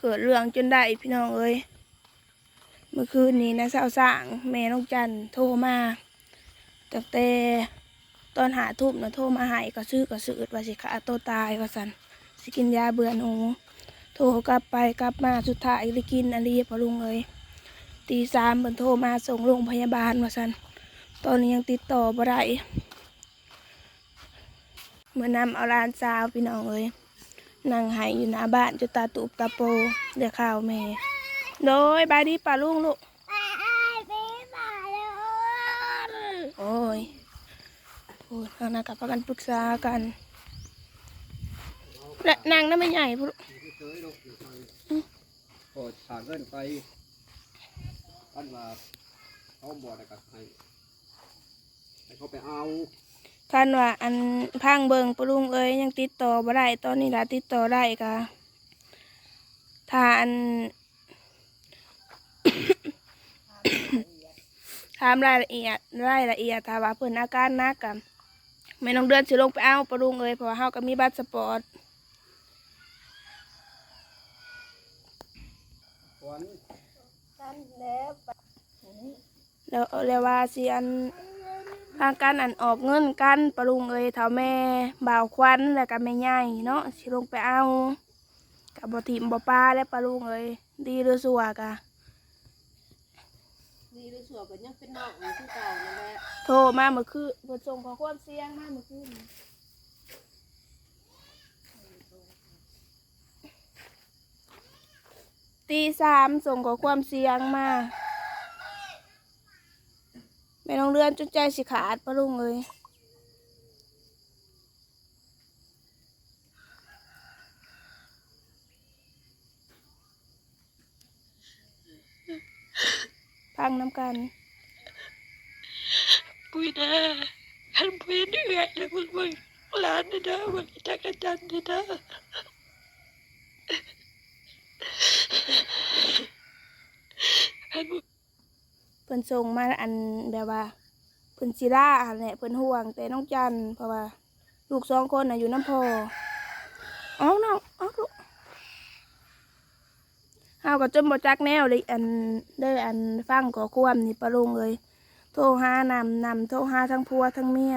เกิดเรื่องจนได้พี่น้องเอ้ยเมื่อคืนนี้นะสาวสร้างแม่น้องจันโทรมาตั้งแต่ตอนหาทุบนะโทรมาหายก็ซื้อก็ซื้อว่าสิขาตัวตายว่าสันสิกินยาเบื่อหนูโทรกลับไปกลับมาสุดท้ายได้กินอะไรพอลุงเอ้ยตีสามเพิ่นโทรมาส่งโรงพยาบาลว่าสันตอนนี้ยังติดต่อบ่ได้เมื่อนำเอาลานสาวพี่น้องเอ้ย นั่งหายอยู่หน้าบ้านจนตาตูบตาโปเดี๋ยวข่าวแม่ โดยบายดีป่าลุงลูกโอ้ยโอ้ยทางนั้นกับพากันปรึกษากัน และนางนั่นไม่ใหญ่พุเคยลงอยู่ทางพอถางเงินไปอันว่าเขาบอกอะไรกับให้ให้เขาไปเอา คันว่าอันพังเบิงปะลุงเอ้ยยังติดต่อบ่ได้ตอนนี้ละติดต่อได้กะถ้าอันถามรายละเอียดรายละเอียดถ้าว่าเพิ่นอาการหนักกันแม่น้องเดือนสิลงไปเอาปะลุงเอ้ยเพราะว่าเฮาก็มีบัตรสปอร์ตขวัญแล้วแล้วว่าสิอัน ทางการอันออกเงินกันปะลุงเอ้ยเท่าแม่บ่าวควันแล้วก็แม่ใหญ่เนาะสิลงไปเอากับบ่ทิมบ่ปลาแล้วปะลุงเอ้ยดีหรือสัวกะดีหรือสัวก็ยังเป็นนอกอยู่ที่เก่านั่นแหละโทรมาเมื่อคืนเพิ่นส่งขอความเสียงมาเมื่อคืนตีสามส่งขอความเสียงมา แม่น้องเรือนจนใจสิขาดปะลุงเอ้ยพังน้ำกันปุ้ยนะขันปุ้ยเหนื่อยแล้วมึงมึงหลานนะนะวันนี้จักรจันทร์นะนะขันมึง เพิ่นส่งมาอันแบบว่าเพิ่นสิล่าอันแหละเพิ่นห่วง แต่น้องจันเพราะว่า ลูกสองคนน่ะอยู่น้ำพอเอ้าน้องเอาลูกเฮาก็จนบ่จักแนวเลยอันได้อันฟังขอความนี่ปะลุงเลย โทรหานำนำโทรหาทั้งผัวทั้งเมีย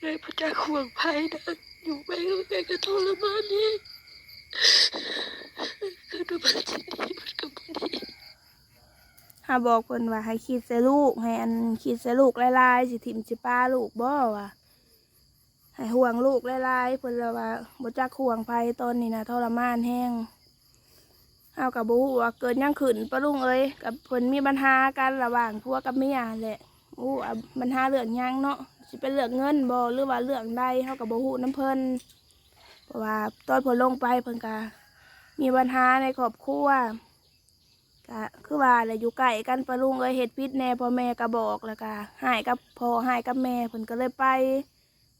เลยพระเจ้าห่วงภัยนะ อยู่ไปก็แกก็ทรมานนี่คือดูมันที่ดีมันก็บ่ดีเฮาบอกเพิ่นว่าให้คิดใส่ลูก ให้อันคิดใส่ลูกหลายๆสิถิ่มสิป้าลูกบ่ว่าให้ห่วงลูกหลายๆเพิ่นว่าบ่จักห่วงภัยตอนนี้นะทรมานแฮงเฮากับบ่ฮู้ว่าเกิดหยังขึ้นปะลุงเอ้ยกับเพิ่นมีปัญหากันระหว่างผัวกับเมียแหละอู้ว่าปัญหาเรื่องหยังเนาะ สิเป็นเรื่องเงินบ่หรือว่าเรื่องใดเฮาก็บ่ฮู้นํเพิ่นเพราะว่าตอนเพิ่นลงไปเพิ่นก็มีปัญหาในครอบครัวก็คือว่าแหละอยู่ใกล้กันปะลุงเอ้ยเฮ็ดพิษแน่พ่อแม่ก็บอกแล้วก็หายกับพ่อหายกับแม่เพิ่นก็เลยไป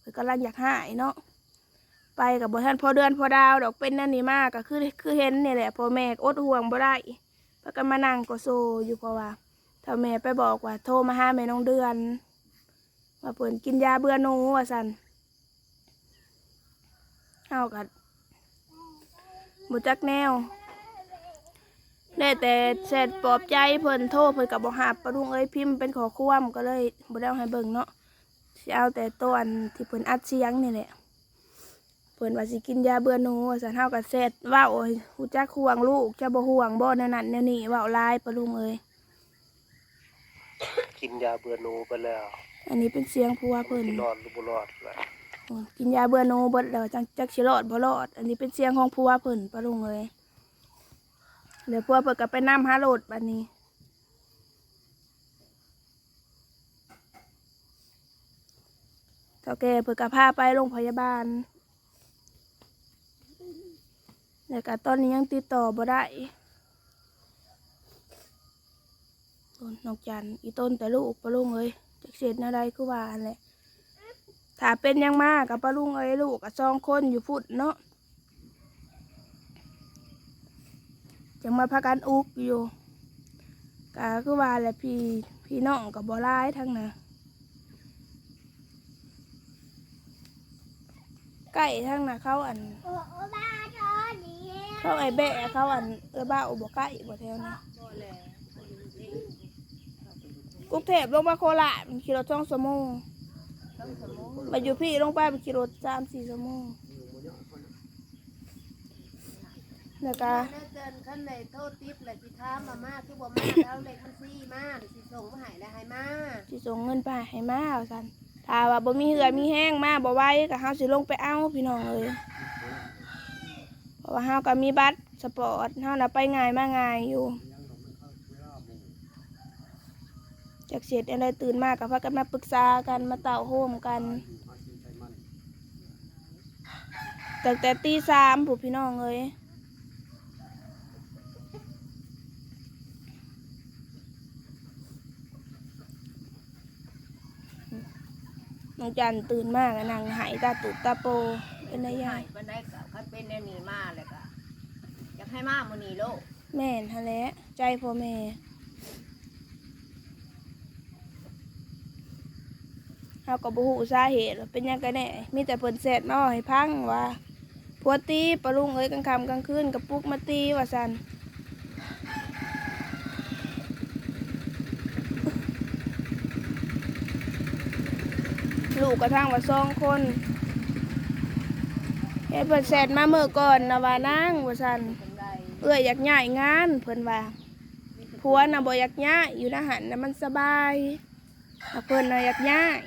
เพิ่นกำลังอยากหายเนาะไปกับบ่ทันพอเดือนพอดาวดอกเป็นนั่นนี่มากก็คือคือเห็นนี่แหละพ่อแม่อดห่วงบ่ได้พากันมานั่งก็โซอยู่เพราะว่าถ้าแม่ไปบอกว่าโทรมาหาแม่น้องเดือน ว่าเพิ่นกินยาเบื่อหนูว่าซั่นเฮาก็บ่จักแนวได้แต่เสร็จปลอบใจเพิ่นโทรเพิ่นกับบ่หับปะลุงเอ้ยพิมพ์เป็นขอความก็เลยบ่ได้เอาให้เบิ่งเนาะสิเอาแต่ตัวอันที่เพิ่นอัดเสียงนี่แหละเพิ่นว่าสิกินยาเบื่อหนูว่าซั่นเฮาก็เสร็จเว้าโอ้ยฮู้จักห่วงลูกจะบ่ห่วงบ่แนวนั้นแนวนี้เว้าลายปะลุงเอ้ยกินยาเบื่อหนูไปแล้ว อันนี้เป็นเสียงผัวเพิ่นสิรอดหรือบ่รอดแหละโอ้ยกินยาเบื่อหนูเบิดแล้วจังจักสิรอดบ่รอด อันนี้เป็นเสียงของผัวเพิ่นปะลุงเอ้ยเดี๋ยวผัวเพิ่นก็ไปนํหาโลดบัดนี้เท่าแก่เพิ่นก็พาไปโรงพยาบาลแล้วก็ตอนนี้ยังติดต่อบ่ได้ต้นนอกจันอีต้นแต่ลูกปะลุงเอ้ย จักเสร็จอะไรคือว่าอันแหละถ้าเป็นยังมากกับปะลุงเอ้ยลูกกับสองคนอยู่พุดเนาะจังมาพากันอุกอยู่ก็คือว่าแหละพี่พี่น้องกับบ่ร้ายทั้งน่ะใกล้ทั้งน่ะเขาอันเขาไอ้แบะเขาอันเออบ้าอุบใกล้บ่แถวนี้บ่แลอันนี้เอง กรุงเทพลงมาโคราชมันขี่รถสองชั่วโมงต้องสมองมาอยู่พี่ลงไปมันขี่รถสามสี่ชั่วโมงแล้วก็เลิกเกินขั้นใดโทษติดแหละสิถามมามาคือบ่มาแล้วเลขมันซี่มาเดี๋ยวสิส่งมาให้แล้วให้มาสิส่งเงินไปให้มาเอาซั่นถ้าว่าบ่มีเหือมีแห้งมาบ่ไหวก็เฮาสิลงไปเอาพี่น้องเอ้ยเพราะว่าเฮาก็มีบัตรสปอร์ตเฮาน่ะไปง่ายมาง่ายอยู่ จากเสร็จอะไรตื่นมาก็พากันมาปรึกษากันมาเต่าโฮมกันตั้งแต่ตีสามผู้พี่น้องเอ้ยน้องจันตื่นมากนั่งหายตาตุบตาโปเป็นไงยายวันใดก็คันเป็นแนวนี้มาเลยก็อยากให้มามื้อนี้โลกแม่นฮะแหละใจพ่อแม่ เฮาก็บ่ฮู้สาเหตุว่าเป็นหยังกันแน่มีแต่เพิ่นแซดมาเอให้พังว่าผัวตีปะลุงเอ้ยกลางค่ำกลางคืนกับปุกมาตีว่าซั่นลูกกระทั่งว่าสองคนเฮ็ดเพิ่นแซดมาเมื่อก่อนนะว่านางว่าซั่นเอื้อยอยากย้ายงานเพิ่นว่าผัวน่ะบ่อยากย้ายอยู่นะหันน่ะมันสบายเพิ่นน่ะอยากย้าย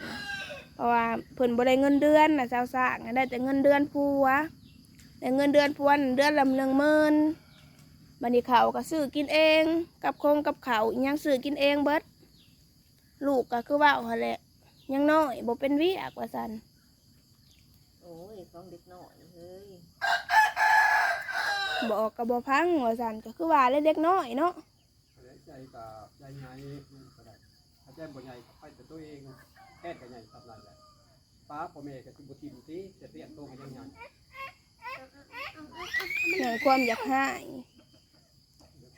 เพราะว่าเพิ่นบ่ได้เงินเดือนน่ะชาวสร้างน่ะได้แต่เงินเดือนผัวแต่เงินเดือนผัวน่ะเดือนละหนึ่งหมื่นบัดนี้เขาวก็ซื้อกินเอง กับคงกับเขาวอิหยังซื้อกินเองเบิดลูกก็คือเว่าหั่นแหละยังน้อยบ่เป็นวิอักว่าซั่นโอ้ยของเด็กน้อยเฮ้ยบอกก็บ่พังว่าซั่นก็คือว่าเล็กๆน้อยเนาะใจกับใจใหญ่ก็ได้ถ้าใจบ่ใหญ่ก็ไปแต่ตัวเอง แค่ก็ใหญ่ทำไรแหละป้าพ่อแม่ก็สิบ่ทิมติจะเตี้ยโตก็ยังใหญ่อย่างความอยากหาย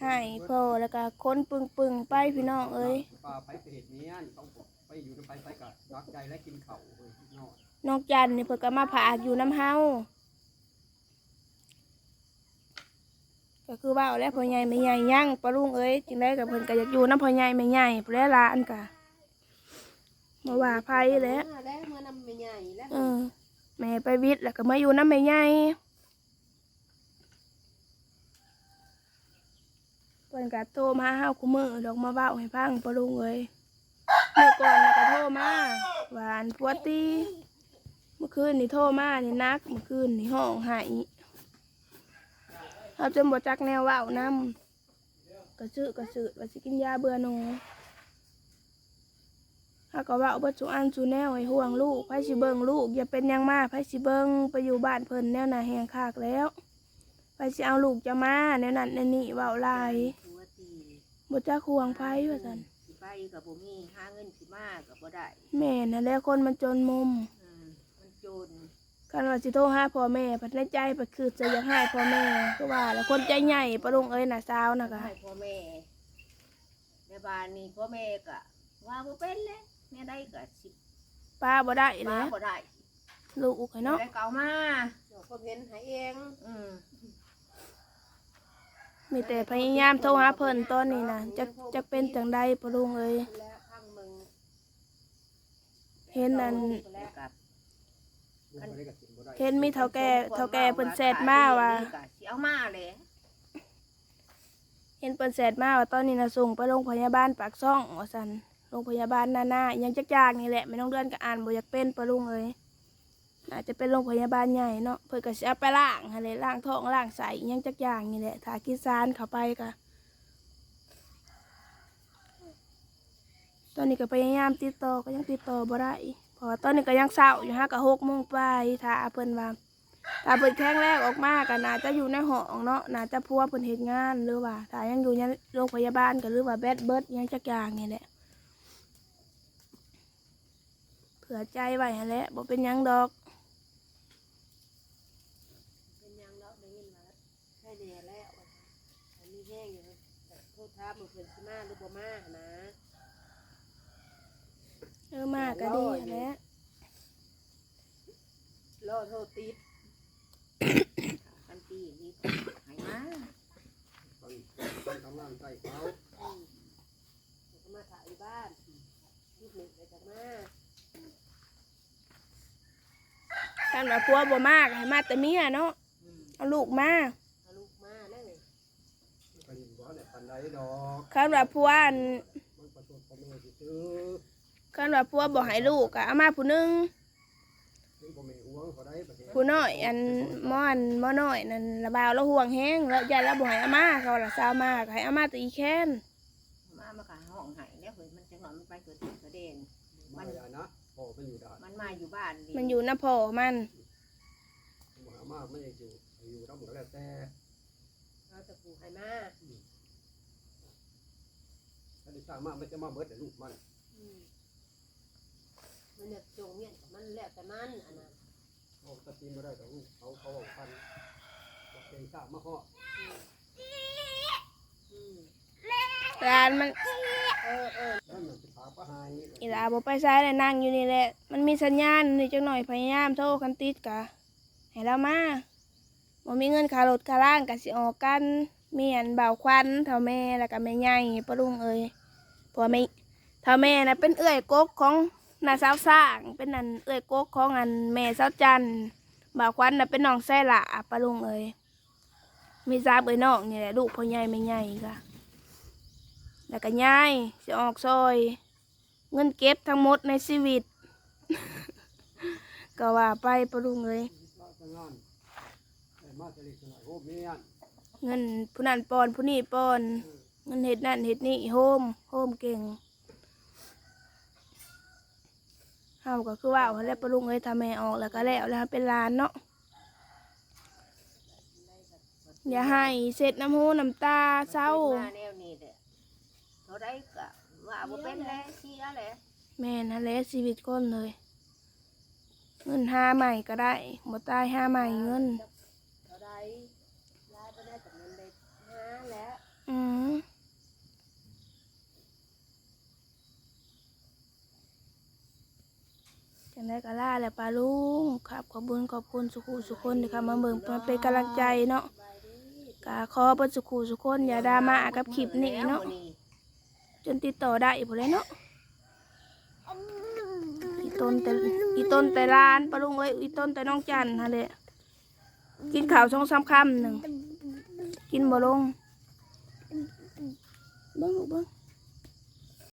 หายพอแล้วก็ค้นปึงปึงๆไปพี่น้องเอ้ยป้าไปไปเหตุเนี้ยต้องไปอยู่ในไปไปกับรักใจและกินข้าวเอ้ยนอนน้องจันนี่เพิ่นก็มาผากอยู่น้ำเฮาก็คือว่าเอาแล้วพ่อใหญ่ไม่ใหญ่ยั่งปะลุงเอ้ยจึงได้กับเพิ่นก็อยากอยู่น้ำพ่อใหญ่ไม่ใหญ่ผู้แลหลานกะ มาว่าไผแหล้วมาแล้วเมื่อนำไม่ใหญ่แล้วเออแม่ไปวิทย์แล้วก็มาอยู่น้ำไม่ใหญ่เพิ่นก็โทรมาหาเฮาคุมือดอกมาเว้าให้ฟังปะลุงเอ้ยเมื่อก่อนน่ะก็โทรมาหวานพัวตีเมื่อคืนนี่โทรมานี่นัก เมื่อคืนนี่ห้องไห้เขาจนบ่จักแนวเว่าวนํกระสือกระสือว่าสิกินยาเบื่อหนู เขาก็เว่าเบ่สุอันสุแนวให้ห่วงลูกไผสิเบิ่งลูก อย่าเป็นหยังมาไผสิเบิ่งไปอยู่บ้านเพิ่นแนวน่ะแหงคากแล้วไผสิเอาลูกจะมาแนวนั้นแนวนี้เว้าหลายตัวตีบ่จักห่วงไผว่าซั่นสิไปก็บ่มีหาเงินสิมาก็บ่ได้แม่นั่นแหละคนมันจนมุมอืมมันจนกันว่าสิโทรหาพ่อแม่พัดในใจไปคือจะอยากให้พ่อแม่ก็ว่าแล้วคนใจใหญ่ปะลุงเอ้ยน่ะสาวน่ะก็ให้พ่อแม่ในบ้านนี้พ่อแม่ก็ว่าบ่เป็นแล้ วแม่ได้ก็สิป้าบ่ได้มาแล้วบ่ได้ลูกให้เนาะได้เก่ามาเดี๋ยวผมเห็นให้เองอืมมีแต่พยายามโทรหาเพิ่นตอนนี้น่ะจะจะเป็นจังใดปะลุงเอ้ยแล้วข้างมึงเห็นนั่นแล้วกับลูกบ่ได้ก็กินบ่ได้เห็นมีเฒ่าแก่เฒ่าแก่เพิ่นแซดมาว่าก็สิเอามาเลยเห็นเพิ่นแซดมาว่าตอนนี้น่ะส่งไปโรงพยาบาลปากซ่องว่าซั่น โรงพยาบาลนานายังจักอย่างนี่แหละไม่ต้องเดือนก็อ่านบ่อยากเป็นปะลุงเอ้ยน่าจจะเป็นโรงพยาบาลใหญ่เนาะเพิ่นก็สิเอาไปล้างหั่นแหละล้างท้องล้างไส้อิหยังจักอย่างนี่แหละถากินซานเข้าไปก็ตอนนี้ก็พยายามติดต่อก็ยังติดต่อบ่ได้เพราะตอนนี้ก็ยังเศร้าอยู่ฮะก็หกโมงไปถ้าเพิ่นว่าถ้าเพิ่นแข้งแรกออกมาก็น่าจะอยู่ในห้องเนาะน่าจะพัวเพิ่นเฮ็ดงานหรือว่าถ้ายังอยู่ในโรงพยาบาลก็หรือว่าแบดเบิดอิหยังจักอย่างนี่แหละเผื่อใจไว้หั่นแหละบ่เป็นหยังดอก เป็นยังแล้วได้ยินมาใช่แน่แล้วอันนี้แห้งอยู่แต่โทษท้ามมือเพิ่นสิมาหรือบ่มานะเออมาก็ดีหั่นแหละรอโทษติดกันตีนี่ให้มาตอนตอนทำงานใส่เขาอืมเดี๋ยวก็มาถ่ายอยู่บ้านลูกหนึ่งเดี๋ยวจะมา ท่านว่าพัวบ่มากให้มาแต่เมียเนาะอืมเอาลูกมาเอาลูกมาเลยก็ยินบ่เนี่ยปันไดดอกคันว่าพัวอันมันประชดพ่อแม่สิซื้อคันว่าพัวบ่ให้ลูกอะเอามาผู้หนึงถึงพ่อแม่ห่วงเขาได้ประเทศผู้น้อยอันหมออันหมอน้อยนั่นระบาวแล้วห่วงแห้งแล้วยายแล้วบ่ให้เอามาเขาละซาวมากให้เอามาแต่อีแค้นมามาขาห้องไห้แล้วเฮ้ยมันจังหน่อยมันไปเกิดที่กระเด็นมาอย่านะ พ่อมันอยู่ได้มันมาอยู่บ้านมันอยู่น้าพ่อมันบ่หามากมันยังอยู่อยู่ทำก็แล้วแต่เราจะปลูกให้มาถ้าได้สร้างมากมันจะมาเบิดแต่ลูกมันอืมมันอยากจงเมียนกับมันแล้วแต่มันอันนั้นเขาตัดสินบ่ได้แต่ลูกเขาเขาเอาพันเขาเก่งสร้างมาเหาะอืม ร้านมันเออเออนั่นน่ะสิพาไปหายอีหลาบ่ไปซ้ายเลยนั่งอยู่นี่แหละ มันมีสัญญาณนี่จังหน่อยพยายามโทรกันติดกะให้เรามาบ่มีเงินค่ารถค่าล่างกะสิออกกันมีอันเบาวควันเท่าแม่แล้วก็แม่ใหญ่ปะลุงเอ้ยเพราะว่าแม่เท่าแม่น่ะเป็นเอื้อยกกของน้าสาวสร้างเป็นอันเอื้อยกกของอันแม่สาวจันทร์บ่าวควันน่ะเป็นน้องแซ่หละปะลุงเอ้ยมีซาบเอ้ยน้องนี่แหละลูกพ่อใหญ่แม่ใหญ่กะ แล้วก็ย้ายสิออกซอย เงินเก็บทั้งหมดในชีวิต ก็ว่าไปปะลุงเลยว่าจะงานเงินผู้นั้นปอนผู้นี้ปอน เงินเห็ดนั่นเห็ดนี่โฮมโฮมเก่งเฮาก็คือว่าเอาแล้วปะลุงเอ้ยทำแม่ออกแล้วก็แล้วแล้วเป็นหลานเนาะอย่าให้เสร็จน้ำหูน้ำตาเศร้า เด้อเขาได้ก็ว่าบ่เป็นแล้วเสียแล้วแม่นั่นแหละชีวิตคนเลย เงินห้าใหม่ก็ได้บ่ตายห้าใหม่เงินเราได้ไล่ไปได้แต่มันได้ห้าแล้วอืมจังได้ก็ล่าแหละปลาลุงครับ ขอบคุญขอบคุณสุขุสุคนที่เข้ามาเบิ่งมาเป็นกำลังใจเนาะกาขอเปิดสุขุสุคนอย่าดราม่ากับคลิปนี้เนาะ จนติดต่อได้อีกเลยเนาะอีต้นแต่อีต้นแต่ร้านปลาลุงเอ้ยอีต้นแต่น้องจันฮะเละกินข่าวสองสามคำหนึ่งกินบ่ลงเบิ้งลูกเบิ้ง